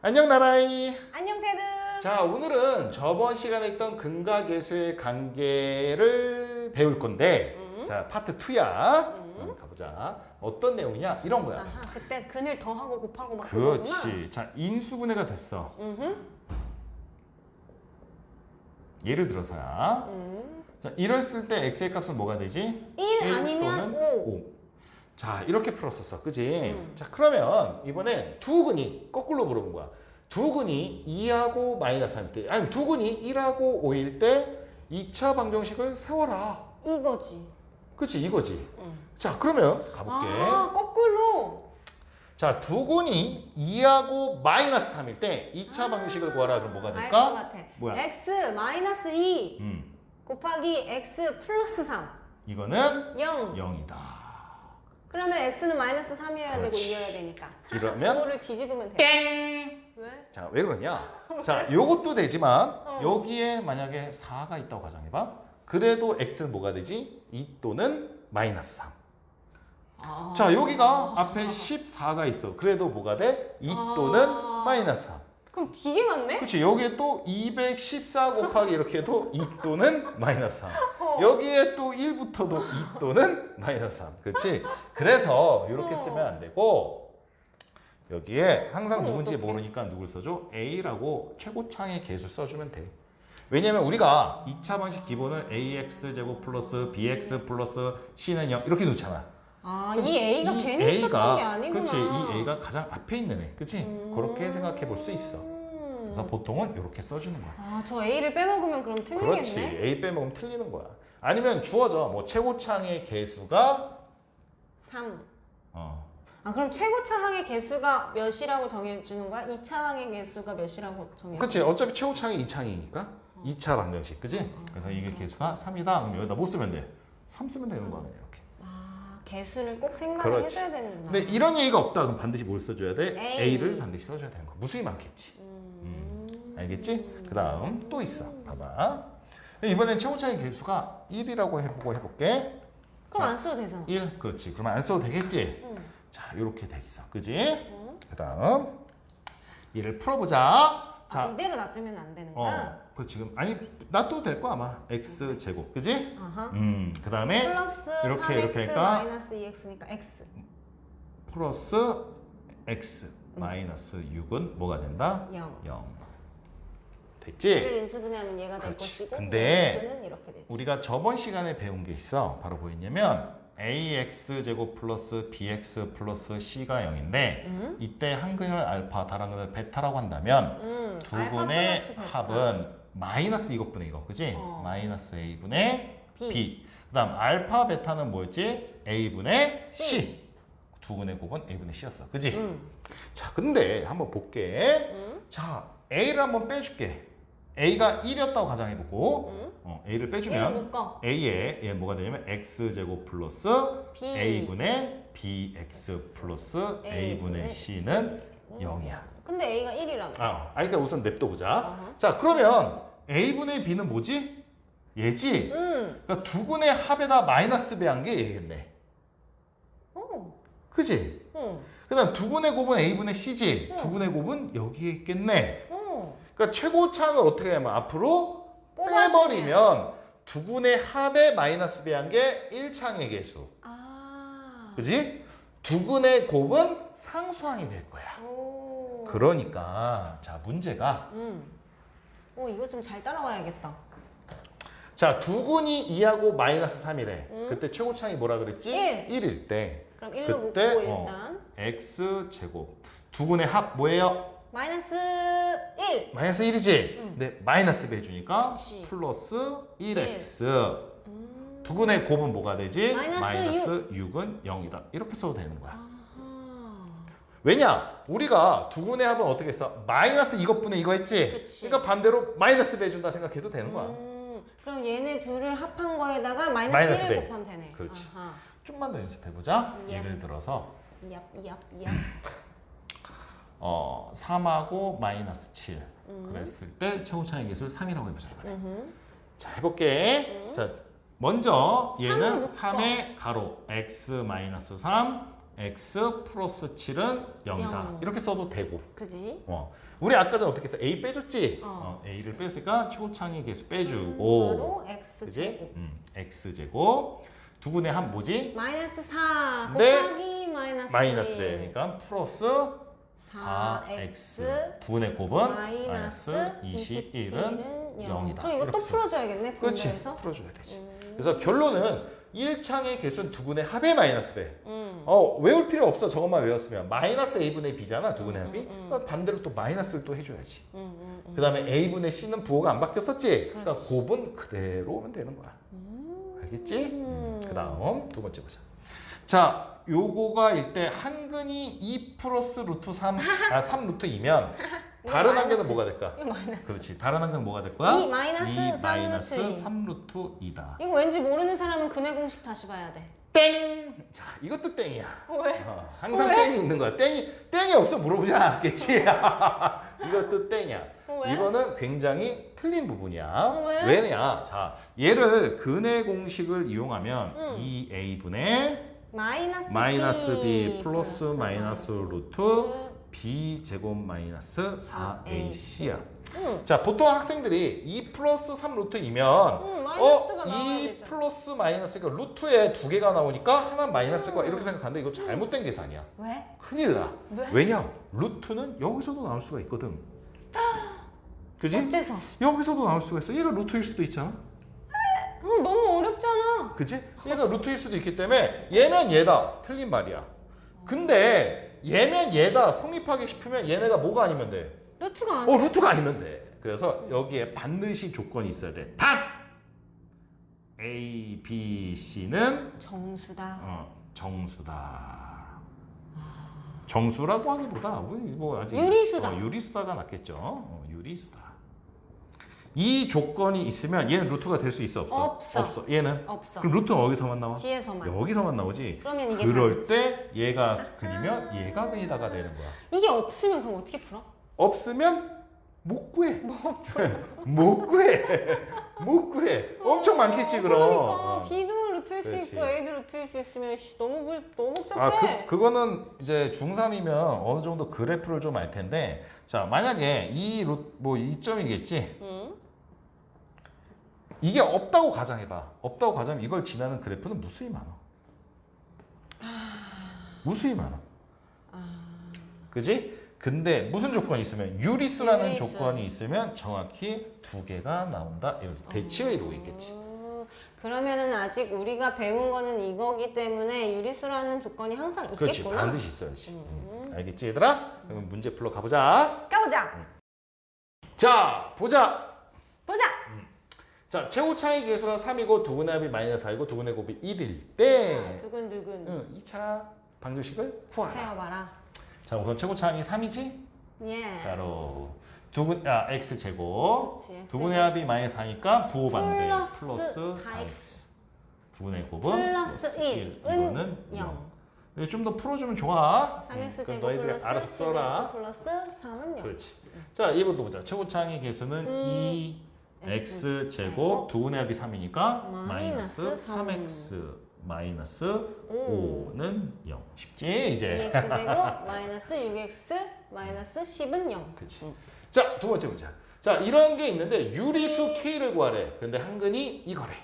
안녕 나라이. 안녕 테드. 자 오늘은 저번 시간에 했던 근과 계수의 관계를 배울 건데 음. 자 파트 2야. 음. 가보자. 어떤 내용이냐 이런 거야. 아하, 그때 근을 더하고 곱하고 막 그거구나. 그렇지. 자 인수분해가 됐어. 음흠. 예를 들어서야. 음. 자 이랬을 때 x의 값은 뭐가 되지? 1일 아니면 또는 5. 오. 자 이렇게 풀었었어, 그지? 음. 자 그러면 이번엔 두 근이 거꾸로 물어본 거야. 두 근이 2하고 마이너스 3일 때, 아니 두 근이 1하고 5일 때 2차 방정식을 세워라. 이거지. 그치 이거지. 응. 자 그러면 가볼게. 아 거꾸로. 자 두 근이 2하고 마이너스 3일 때 2차 방정식을 구하라. 그럼 뭐가 알것 될까? 같아. 뭐야? x 마이너스 2 음 곱하기 x 플러스 3. 이거는 0. 0이다. 그러면 x는 마이너스 3이어야 되고 그렇지. 2여야 되니까. 이러면 주어를 뒤집으면 돼. 땡. 왜? 자, 왜 그러냐? 자, 요것도 되지만 어. 여기에 만약에 4가 있다고 가정해봐. 그래도 x는 뭐가 되지? 2 또는 마이너스 3. 아. 자, 여기가 앞에 14가 있어. 그래도 뭐가 돼? 2 아. 또는 마이너스 3. 그럼 되게 많네? 그렇지. 여기에 또 214 곱하기 이렇게 해도 2 또는 마이너스 3. 어. 여기에 또 1부터도 2 또는 마이너스 3. 그렇지? 그래서 이렇게 어. 쓰면 안 되고 여기에 항상 그럼 누군지 어떡해? 모르니까 누굴 써줘? A라고 최고창의 개수 써주면 돼. 왜냐면 우리가 2차 방식 기본을 ax 제곱 플러스 bx 플러스 c는 0 이렇게 놓잖아. 아, 이 A가 이 괜히 있었던 게 아니구나. 그렇지. 이 A가 가장 앞에 있는 애. 그렇지? 음. 그렇게 생각해 볼 수 있어. 그래서 보통은 이렇게 써주는 거야. 아, 저 A를 빼먹으면 그럼 틀리겠네. 그렇지. A 빼먹으면 틀리는 거야. 아니면 주어져. 뭐 최고창의 개수가 3. 어. 아, 그럼 최고차항의 개수가 몇이라고 정해주는 거야? 2차항의 개수가 몇이라고 정해주는 그렇지. 어차피 최고창이 2창이니까 2차 방정식. 그지? 그래서 이게 개수가 3이다. 그럼 여기다 못 쓰면 돼. 3 쓰면 되는. 아, 개수를 꼭 생각을 그렇지. 해줘야 되는구나. 근데 이런 얘기가 없다. 그럼 반드시 뭘 써줘야 돼? A. A를 반드시 써줘야 되는 거야. 무수히 많겠지. 음. 알겠지? 그 다음 또 있어. 봐봐. 이번엔 최고차의 개수가 1이라고 해보고 해볼게. 그럼 안 써도 되잖아. 1. 그렇지. 그러면 안 써도 되겠지? 응. 자, 이렇게 돼 있어. 그지? 응. 그 다음 얘를 풀어보자. 아, 자, 이대로 놔두면 안 되는 거야? 어, 그 지금 아니 놔둬도 될 거야 아마 x 제곱, 그지? 아하. 음, 그 다음에 플러스 이렇게, 3x 이렇게 할까? 마이너스 2x니까 x. 플러스 x 마이너스 6은 뭐가 된다? 0. 0. 됐지? 인수분해하면 얘가 될 그렇지. 것이고 근데 얘는 이렇게 되지. 우리가 저번 시간에 배운 게 있어. 바로 뭐였냐면 ax 제곱 플러스 bx 플러스 c가 0인데 음? 이때 한 근을 알파, 다른 근을 베타라고 한다면 음. 두 알파 분의 플러스 베타. 합은 마이너스 이것분의 이거, 그지? 어. 마이너스 a분의 B. b. 그 다음 알파, 베타는 뭐였지? a분의 C. c. 두 분의 곱은 a분의 c였어, 그지? 음. 자, 근데 한번 볼게. 음. 자, a를 한번 빼줄게. A가 1이었다고 가정해보고, 음. 어, a를 빼주면 묶어. a에 얘 뭐가 되냐면 x 제곱 플러스 B. a분의 bx 플러스 a분의 c는 0이야. 근데 A가 1이라며. 아, 아, 그러니까 우선 냅둬보자. 어허. 자, 그러면 a분의 b는 뭐지? 얘지? 음. 그러니까 두 분의 합에다 마이너스 배한 게 얘겠네. 오. 그지? 어. 그 다음 두 분의 곱은 a분의 c지? 응. 두 분의 곱은 여기에 있겠네. 오. 그러니까 최고차는 어떻게 하면 앞으로. 빼버리면 두 분의 합에 마이너스 배한 게 1창의 개수. 아. 그지? 두 분의 곱은 상수항이 될 거야. 오. 그러니까 자 문제가 음. 오 이거 좀 잘 따라와야겠다. 자 두 군이 2하고 마이너스 3이래. 응? 그때 최고창이 뭐라 그랬지? 일. 1일 때 그럼 1로 그때, 묶고 어. 일단 x 제곱 두 군의 합 뭐예요? 마이너스 1. 마이너스 1이지? 응. 네 마이너스 배주니까 그치. 플러스 1x 음. 두 군의 곱은 뭐가 되지? 마이너스 6. 은 0이다. 이렇게 써도 되는 거야. 아하. 왜냐? 우리가 두 군의 합은 어떻게 했어? 마이너스 이것분의 이거 했지? 그치. 그러니까 반대로 마이너스 배준다 생각해도 되는 거야. 음. 그럼 얘네 둘을 합한 거에다가 마이너스, 마이너스 1을 배. 곱하면 되네. 그렇지. 아하. 좀만 더 연습해보자. 예. 예를 들어서 얍, 얍, 얍. 어, 3하고 마이너스 7 음. 그랬을 때 최고 차의 개수를 3이라고 해보자. 음흠. 자 해볼게. 자 먼저 얘는 묶어. 3의 가로 x 마이너스 3 x 플러스 7은 0이다. 영. 이렇게 써도 되고. 그지? 어. 우리 아까 전에 어떻게 했어? a 빼줬지? 어. a를 빼줬으니까 최고창의 개수 빼주고. 바로 x 그지? 제곱. 음, x 제곱. 두 분의 한 뭐지? 마이너스 4 네. 곱하기 마이너스 마이너스 1. 돼. 그러니까 플러스 4x 4x. 두 분의 곱은 마이너스 21은 21은 0. 0이다. 그럼 이거 또 풀어줘야겠네 그렇지. 분배해서. 풀어줘야 되지. 음. 그래서 결론은 1창의 개수는 두 분의 합의 마이너스 돼. 음. 어 외울 필요 없어 저것만 외웠으면 마이너스 a분의 b잖아 두 분의 음, 합이 음, 음. 그러니까 반대로 또 마이너스를 또 해줘야지 음, 음, 음. 그 다음에 a분의 c는 부호가 안 바뀌었었지 그러니까 그렇지. 곱은 그대로 오면 되는 거야 알겠지? 음. 그 다음 두 번째 보자 자 요거가 일때 한근이 2 플러스 루트 3, 아 3 루트 2면 다른 한근은 뭐가 될까? 이거 마이너스. 그렇지 다른 한근은 뭐가 될 거야? 2 마이너스 2 3 마이너스 루트 2. 3 루트 2다 이거 왠지 모르는 사람은 근해 공식 다시 봐야 돼. 땡! 자 이것도 땡이야 왜? 어, 항상 왜? 땡이 있는 거야. 땡이 땡이 없어 물어보지 않았겠지. 이것도 땡이야. 어, 왜? 이거는 굉장히 틀린 부분이야. 어, 왜? 왜냐? 자, 얘를 근해 공식을 이용하면 응. 2a 분의 마이너스, 마이너스 b 플러스 마이너스 루트 b 제곱 마이너스 4ac야. 응. 자, 보통 학생들이 2 플러스 3 루트이면 응, 마이너스가 어, 나와야 2 되죠. 플러스 마이너스가 루트에 두 개가 나오니까 하나 마이너스일 거야 이렇게 생각하는데 이거 잘못된 계산이야. 왜? 큰일 나. 왜? 왜냐? 루트는 여기서도 나올 수가 있거든. 그지? 어째서? 여기서도 나올 수가 있어. 얘가 루트일 수도 있잖아. 어, 너무 어렵잖아. 그지? 얘가 루트일 수도 있기 때문에 얘면 얘다. 틀린 말이야. 근데 얘면 얘다 성립하기 싶으면 얘네가 뭐가 아니면 돼? 루트가 아니야. 어, 루트가 아니면 돼. 그래서 여기에 반드시 조건이 있어야 돼. 단 A, B, C는 정수다. 어, 정수다. 정수라고 하기보다 우리 뭐 아직 유리수다. 어, 유리수다가 낫겠죠. 어, 유리수다. 이 조건이 있으면 얘는 루트가 될 수 있어 없어? 없어. 얘는 없어. 그럼 루트는 어디서만 나와? 뒤에서만. 여기서만 나오지. 그러면 이게 그럴 다르지. 때 얘가 근이면 얘가 근이다가 되는 거야. 이게 없으면 그럼 어떻게 풀어? 없으면 못 구해. 못 구해. 못 구해. 엄청 많겠지 그럼. 그러니까 어. B도 루트일 수 그렇지. 있고 A도 루트일 수 있으면 씨, 너무 불, 너무 아, 복잡해. 그, 그거는 이제 중3이면 어느 정도 그래프를 좀 알 텐데, 자, 만약에 이 루, 뭐 이점이겠지? 응? 이게 없다고 가정해봐. 없다고 가정하면 이걸 지나는 그래프는 무수히 많아. 무수히 많아. 그지? 근데 무슨 조건이 있으면 유리수라는 유리수. 조건이 있으면 정확히 두 개가 나온다. 대치가 이루고 있겠지. 음, 그러면은 아직 우리가 배운 거는 이거기 때문에 유리수라는 조건이 항상 그렇지. 있겠구나. 반드시 있어야지. 음. 알겠지, 얘들아? 그럼 문제 풀러 가보자. 까보자. 자, 보자. 보자. 자, 최고 차이 계수가 3이고 두분의 합이 마이너스 4이고 두분의 곱이 1일 때 두근두근. 응, 2차 방정식을 구하라. 세어봐라. 자, 우선 최고 차이 3이지? 예. 바로 두분 아, x 제곱. 그렇지. 두분의 합이 마이너스 4니까 부호 반대 플러스 플러스 4x. 4x. 두분의 곱은 플러스 1은 이거는 0. 좀더 풀어주면 좋아. 3x 음, 그건 제곱 플러스 알아서 12x 써라. 플러스 3은 0. 그렇지. 자, 이번도 보자. 최고창의 개수는 이2 x 제곱 두분의 합이 3이니까 마이너스 마이너스 삼. 3x 마이너스 오. 5는 0. 쉽지 이제. 2x 제곱 마이너스 6x 마이너스 10은 0. 그렇지. 자, 두 번째 보자. 자, 이런 게 있는데 유리수 k를 구하래. 근데 한근이 이거래.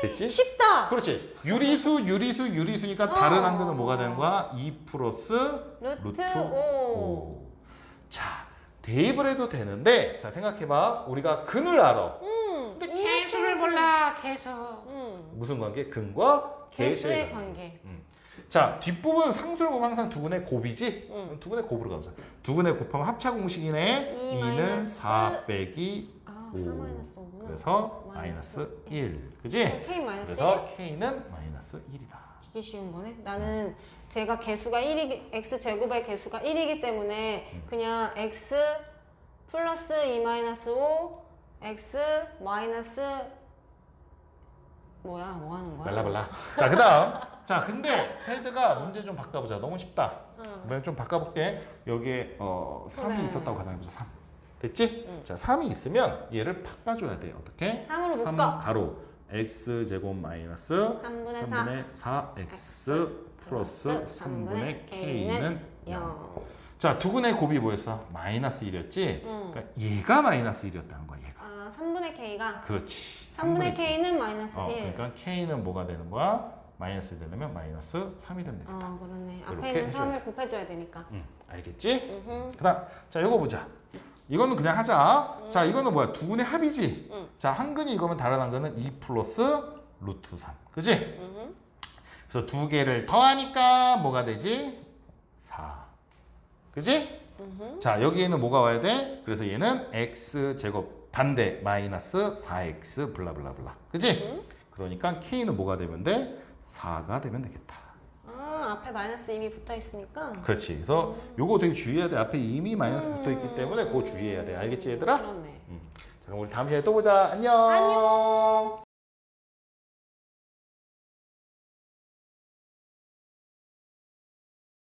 됐지? 쉽다. 그렇지. 유리수, 유리수, 유리수니까 어. 다른 한근은 뭐가 되는 거야? 2 플러스 루트 루트 5. 5. 자, 대입을 해도 되는데, 자, 생각해봐. 우리가 근을 알아. 음. 근데 이 개수를 개수. 몰라, 개수. 음. 무슨 관계? 근과 개수의 개수의 관계. 관계. 자, 뒷부분 상수를 보면 항상 두근의 곱이지? 응. 두근의 곱으로 가보자. 두근의 곱하면 합차 공식이네. 이 2는 마이너스 4 빼기 아, 오. 4 마이너스 5구나. 그래서 마이너스 마이너스 1. 그지? K 마이너스 1. 그래서 k는 마이너스 1이다. 되게 쉬운 거네. 나는 제가 개수가 1이 x 제곱의 개수가 1이기 때문에 음. 그냥 x 플러스 2 마이너스 5 x 마이너스 뭐야 뭐 하는 거야? 말라발라. 자, 그다음. 자, 근데 헤드가 문제 좀 바꿔보자. 너무 쉽다. 응. 이번엔 좀 바꿔볼게. 여기에 어, 3이 그래. 있었다고 가정해보자. 3. 됐지? 응. 자, 3이 있으면 얘를 바꿔줘야 돼. 어떻게? 3으로 3 묶어. 가로 x 제곱 마이너스 3분의 4 3분의 4x 플러스 3분의 k는 0. 0. 자, 두근의 곱이 뭐였어? 마이너스 1이었지? 응. 그러니까 얘가 마이너스 1이었다는 거야, 얘가. 아, 3분의 k가 그렇지. 3분의 k는 마이너스 어, 1. 그러니까 k는 뭐가 되는 거야? 마이너스 되려면 마이너스 3이 되면 되겠다. 어, 그러네. 앞에 있는 해줘야 3을 곱해줘야 되니까. 응, 알겠지? 음흠. 그 다음 자 이거 보자. 이거는 그냥 하자. 자 이거는 뭐야? 두근의 합이지. 응. 자 한 근이 이거면 다른 한 근은 2 플러스 루트 3. 그지? 그래서 두 개를 더하니까 뭐가 되지? 4. 그지? 자 여기에는 뭐가 와야 돼? 그래서 얘는 x 제곱 반대 마이너스 4x 블라블라블라. 그지? 응. 그러니까 k는 뭐가 되면 돼? 4가 되면 되겠다. 아, 앞에 마이너스 이미 붙어 있으니까. 그렇지. 그래서 요거 되게 주의해야 돼. 앞에 이미 마이너스 붙어 있기 음. 때문에 그거 주의해야 돼. 알겠지 얘들아? 그렇네. 자, 그럼 우리 다음 시간에 또 보자. 안녕. 안녕.